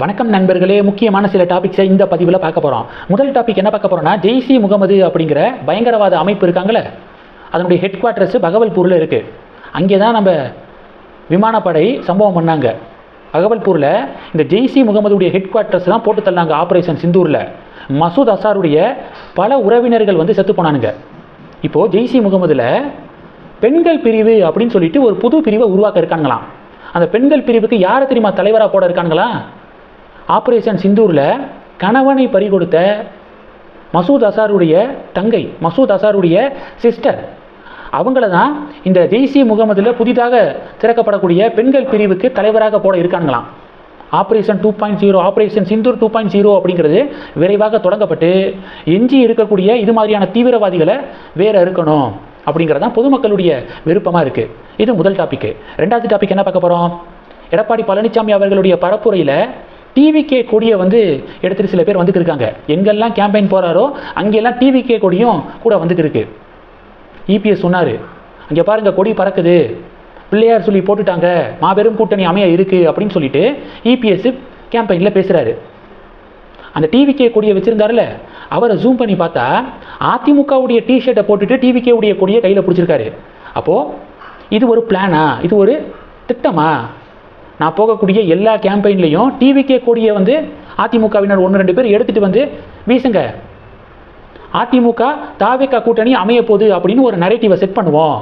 வணக்கம் நண்பர்களே முக்கியமான சில டாபிக்ஸை இந்த பதிவில் பார்க்க போகிறோம் முதல் டாபிக் என்ன பார்க்க போகிறோம்னா ஜெய்சி முகமது அப்படிங்கிற பயங்கரவாத அமைப்பு இருக்காங்களே அதனுடைய ஹெட் குவார்ட்டர்ஸ் பகவல்பூரில் இருக்குது அங்கே தான் நம்ம விமானப்படை சம்பவம் பண்ணாங்க. பகவல்பூரில் இந்த ஜெய்சி முகமதுடைய ஹெட் குவார்ட்டர்ஸ் தான் போட்டு தள்ளாங்க ஆப்ரேஷன் சிந்தூரில். மசூத் அசாருடைய பல உறவினர்கள் வந்து செத்து போனானுங்க. இப்போது ஜெய்சி முகமதில் பெண்கள் பிரிவு அப்படின்னு சொல்லிட்டு ஒரு புது பிரிவை உருவாக்க இருக்காங்களாம். அந்த பெண்கள் பிரிவுக்கு யாரை தெரியுமா தலைவராக போட இருக்காங்களா? ஆப்ரேஷன் சிந்தூரில் கணவனை பறிகொடுத்த மசூத் அசாருடைய தங்கை மசூத் அசாருடைய சிஸ்டர் அவங்கள தான் இந்த ஜெய்சி முகமதில் புதிதாக திறக்கப்படக்கூடிய பெண்கள் பிரிவுக்கு தலைவராக போட இருக்காங்களாம். Operation two point zero operation Sindoor two point zero அப்படிங்கிறது விரைவாக தொடங்கப்பட்டு எஞ்சி இருக்கக்கூடிய இது மாதிரியான தீவிரவாதிகளை வேற இருக்கணும் அப்படிங்கிறது தான் பொதுமக்களுடைய விருப்பமாக இருக்குது இது முதல் டாப்பிக்கு ரெண்டாவது டாபிக் என்ன பார்க்க போகிறோம் எடப்பாடி பழனிசாமி அவர்களுடைய பரப்புரையில் டிவிகே கொடியை வந்து எடுத்துட்டு சில பேர் வந்துட்டு இருக்காங்க. எங்கெல்லாம் கேம்பெயின் போகிறாரோ அங்கெல்லாம் டிவிகே கொடியும் கூட வந்துட்டு இருக்கு. இபிஎஸ் சொன்னார். அங்கே பாருங்கள் கொடி பறக்குது. பிள்ளையார் சொல்லி போட்டுட்டாங்க. மாபெரும் கூட்டணி அமைய இருக்குது அப்படின்னு சொல்லிட்டு இபிஎஸ் கேம்பெயினில் பேசுகிறாரு அந்த டிவிகே கொடியை வச்சிருந்தாருல அவரை ஜூம் பண்ணி பார்த்தா அதிமுகவுடைய டிஷர்ட்டை போட்டுட்டு டிவிகேவுடைய கொடியை கையில் பிடிச்சிருக்காரு. அப்போது இது ஒரு பிளானா இது ஒரு திட்டமா? நான் போகக்கூடிய எல்லா கேம்பெயின்லையும் டிவிகே கொடியை வந்து அதிமுகவினர் ஒன்று ரெண்டு பேர் எடுத்துகிட்டு வந்து வீசுங்க. அதிமுக தாவேக்கா கூட்டணி அமைய போகுது அப்படின்னு ஒரு நரேட்டிவை செட் பண்ணுவோம்.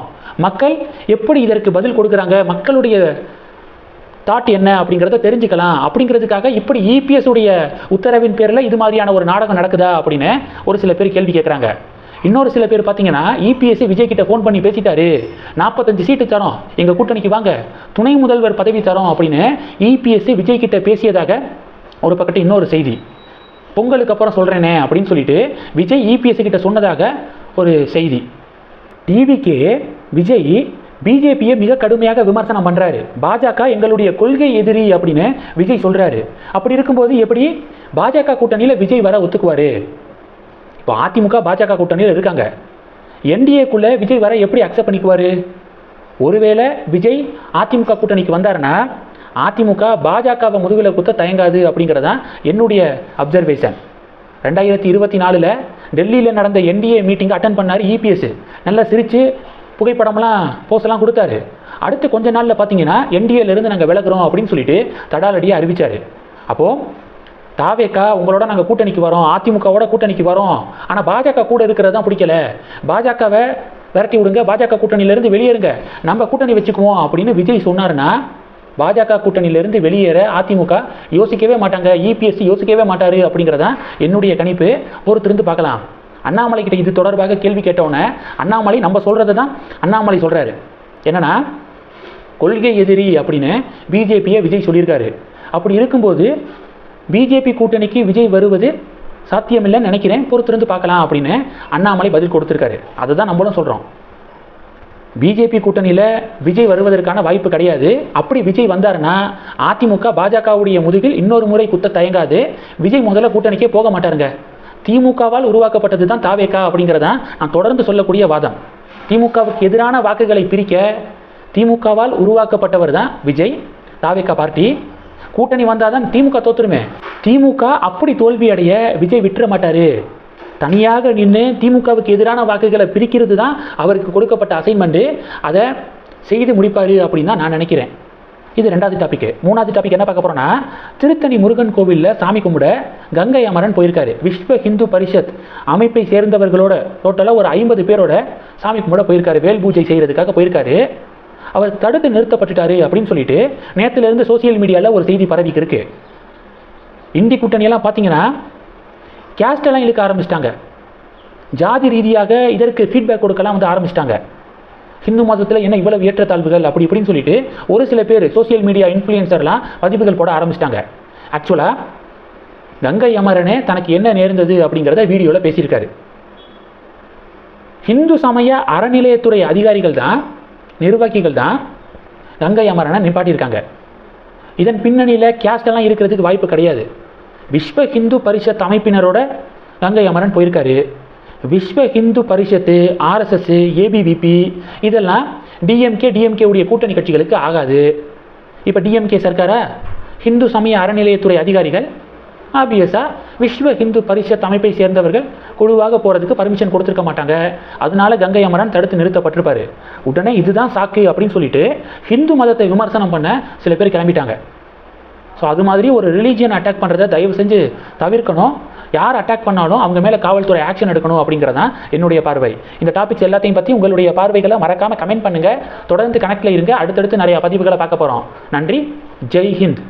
மக்கள் எப்படி இதற்கு பதில் கொடுக்குறாங்க? மக்களுடைய தாட் என்ன அப்படிங்கிறத தெரிஞ்சுக்கலாம். அப்படிங்கிறதுக்காக இப்படி இபிஎஸ் உடைய உத்தரவின் பேரில் இது மாதிரியான ஒரு நாடகம் நடக்குதா அப்படின்னு ஒரு சில பேர் கேள்வி கேட்குறாங்க இன்னொரு சில பேர் பார்த்தீங்கன்னா இபிஎஸ்சி விஜய் கிட்ட ஃபோன் பண்ணி பேசிட்டாரு. நாற்பத்தஞ்சு சீட்டு தரோம். எங்கள் கூட்டணிக்கு வாங்க. துணை முதல்வர் பதவி தரோம் அப்படின்னு இபிஎஸ்சி விஜய் கிட்ட பேசியதாக ஒரு பக்கத்து இன்னொரு செய்தி. பொங்கலுக்கு அப்புறம் சொல்கிறேனே அப்படின்னு சொல்லிட்டு விஜய் இபிஎஸ்சி கிட்ட சொன்னதாக ஒரு செய்தி. டிவிக்கு விஜய் பிஜேபியை மிக கடுமையாக விமர்சனம் பண்ணுறாரு பாஜக எங்களுடைய கொள்கை எதிரி அப்படின்னு விஜய் சொல்கிறாரு அப்படி இருக்கும்போது எப்படி பாஜக கூட்டணியில் விஜய் வர ஒத்துக்குவார்? இப்போ அதிமுக பாஜக கூட்டணியில் இருக்காங்க. என்டிஏக்குள்ளே விஜய் வர எப்படி அக்செப்ட் பண்ணிக்குவார்? ஒருவேளை விஜய் அதிமுக கூட்டணிக்கு வந்தாருன்னா அதிமுக பாஜகவை முதுகில் குத்த தயங்காது அப்படிங்கிறது தான் என்னுடைய அப்சர்வேஷன் ரெண்டாயிரத்தி இருபத்தி நாலில் டெல்லியில் நடந்த என்டிஏ மீட்டிங் அட்டன் பண்ணார் இபிஎஸ் நல்லா சிரித்து புகைப்படம்லாம் போஸ்டெல்லாம் கொடுத்தாரு. அடுத்து கொஞ்ச நாளில் பார்த்தீங்கன்னா என்டிஏலேருந்து நாங்கள் விலகிறோம் அப்படின்னு சொல்லிட்டு தடாலடியாக அறிவிச்சார். அப்போது தாவேக்கா உங்களோட நாங்கள் கூட்டணிக்கு வரோம். அதிமுகவோட கூட்டணிக்கு வரோம். ஆனால் பாஜக கூட இருக்கிறது தான் பிடிக்கல. பாஜகவை விரட்டி விடுங்க. பாஜக கூட்டணியிலேருந்து வெளியேறுங்க. நம்ம கூட்டணி வச்சுக்குவோம் அப்படின்னு விஜய் சொன்னாருன்னா பாஜக கூட்டணியிலிருந்து வெளியேற அதிமுக யோசிக்கவே மாட்டாங்க. இபிஎஸ்சி யோசிக்கவே மாட்டார் அப்படிங்கிறதான் என்னுடைய கணிப்பு. பொறுத்திருந்து பார்க்கலாம். அண்ணாமலை கிட்ட இது தொடர்பாக கேள்வி கேட்டோன்னே அண்ணாமலை நம்ம சொல்கிறது தான் அண்ணாமலை சொல்கிறாரு என்னன்னா கொள்கை எதிரி அப்படின்னு பிஜேபியை விஜய் சொல்லியிருக்காரு. அப்படி இருக்கும்போது பிஜேபி கூட்டணிக்கு விஜய் வருவது சாத்தியமில்லைன்னு நினைக்கிறேன். பொறுத்திருந்து பார்க்கலாம் அப்படின்னு அண்ணாமலை பதில் கொடுத்துருக்காரு. அதுதான் நம்மளும் சொல்கிறோம் பிஜேபி கூட்டணியில் விஜய் வருவதற்கான வாய்ப்பு கிடையாது. அப்படி விஜய் வந்தாருன்னா அதிமுக பாஜகவுடைய முதுகில் இன்னொரு முறை குத்த தயங்காது. விஜய் முதல்ல கூட்டணிக்கே போக மாட்டாருங்க. திமுகவால் உருவாக்கப்பட்டது தான் தாவேக்கா அப்படிங்கிறதான் நான் தொடர்ந்து சொல்லக்கூடிய வாதம். திமுகவுக்கு எதிரான வாக்குகளை பிரிக்க திமுகவால் உருவாக்கப்பட்டவர் தான் விஜய் தாவேக்கா பார்ட்டி. கூட்டணி வந்தால் தான் திமுக தோத்துருமே. திமுக அப்படி தோல்வி அடைய விஜய் விட்டுற மாட்டார். தனியாக நின்று திமுகவுக்கு எதிரான வாக்குகளை பிரிக்கிறது தான் அவருக்கு கொடுக்கப்பட்ட அசைன்மெண்ட்டு அதை செய்து முடிப்பார் அப்படின்னு தான் நான் நினைக்கிறேன். இது ரெண்டாவது டாபிக் மூணாவது டாபிக் என்ன பார்க்க போகிறோன்னா திருத்தணி முருகன் கோவிலில் சாமி கும்பிட கங்கை அமரன் போயிருக்காரு. விஸ்வ ஹிந்து பரிஷத் அமைப்பை சேர்ந்தவர்களோட டோட்டலாக ஒரு ஐம்பது பேரோட சாமி கும்பிட போயிருக்காரு. வேல் பூஜை செய்கிறதுக்காக போயிருக்காரு. அவர் தடுத்து நிறுத்தப்பட்டுட்டாரு அப்படின்னு சொல்லிட்டு நேற்றுலேருந்து சோசியல் மீடியாவில் ஒரு செய்தி பரவிக்கு இருக்கு. இந்தி கூட்டணியெல்லாம் பார்த்தீங்கன்னா கேஸ்டெல்லாம் இழுக்க ஆரம்பிச்சிட்டாங்க. ஜாதி ரீதியாக இதற்கு ஃபீட்பேக் கொடுக்கலாம் வந்து ஆரம்பிச்சிட்டாங்க. ஹிந்து மதத்தில் என்ன இவ்வளவு ஏற்றத்தாழ்வுகள் அப்படி இப்படின்னு சொல்லிட்டு ஒரு சில பேர் சோசியல் மீடியா இன்ஃப்ளூயன்சர்லாம் பதிவுகள் போட ஆரம்பிச்சிட்டாங்க. ஆக்சுவலாக கங்கை அமரனே தனக்கு என்ன நேர்ந்தது அப்படிங்கிறத வீடியோவில் பேசியிருக்காரு. ஹிந்து சமய அறநிலையத்துறை அதிகாரிகள் தான் நிர்வாகிகள் தான் கங்கை அமரனை நிப்பாட்டியிருக்காங்க. இதன் பின்னணியில் கேஸ்டெல்லாம் இருக்கிறதுக்கு வாய்ப்பு கிடையாது. விஸ்வ ஹிந்து பரிஷத் அமைப்பினரோட கங்கை அமரன் போயிருக்காரு. விஸ்வ ஹிந்து பரிஷத்து ஆர்எஸ்எஸ் ஏபிவிபி இதெல்லாம் டிஎம்கே டிஎம்கே உடைய கூட்டணி கட்சிகளுக்கு ஆகாது. இப்போ டிஎம்கே சர்க்காரா? ஹிந்து சமய அறநிலையத்துறை அதிகாரிகள் ஆப்வியஸாக விஸ்வ ஹிந்து பரிஷத் அமைப்பை சேர்ந்தவர்கள் குழுவாக போகிறதுக்கு பர்மிஷன் கொடுத்துருக்க மாட்டாங்க. அதனால கங்கை அமரன் தடுத்து நிறுத்தப்பட்டிருப்பாரு. உடனே இதுதான் சாக்கு அப்படின்னு சொல்லிட்டு ஹிந்து மதத்தை விமர்சனம் பண்ண சில பேர் கிளம்பிட்டாங்க. ஸோ அது மாதிரி ஒரு ரிலீஜியன் அட்டாக் பண்ணுறதை தயவு செஞ்சு தவிர்க்கணும். யார் அட்டாக் பண்ணாலும் அவங்க மேலே காவல்துறை ஆக்ஷன் எடுக்கணும் அப்படிங்கிறதான் என்னுடைய பார்வை. இந்த டாபிக்ஸ் எல்லாத்தையும் பற்றி உங்களுடைய பார்வைகளை மறக்காமல் கமெண்ட் பண்ணுங்கள் தொடர்ந்து கணக்கில் இருங்க. அடுத்தடுத்து நிறைய பதிவுகளை பார்க்க போகிறோம் நன்றி. ஜெய் ஹிந்த்.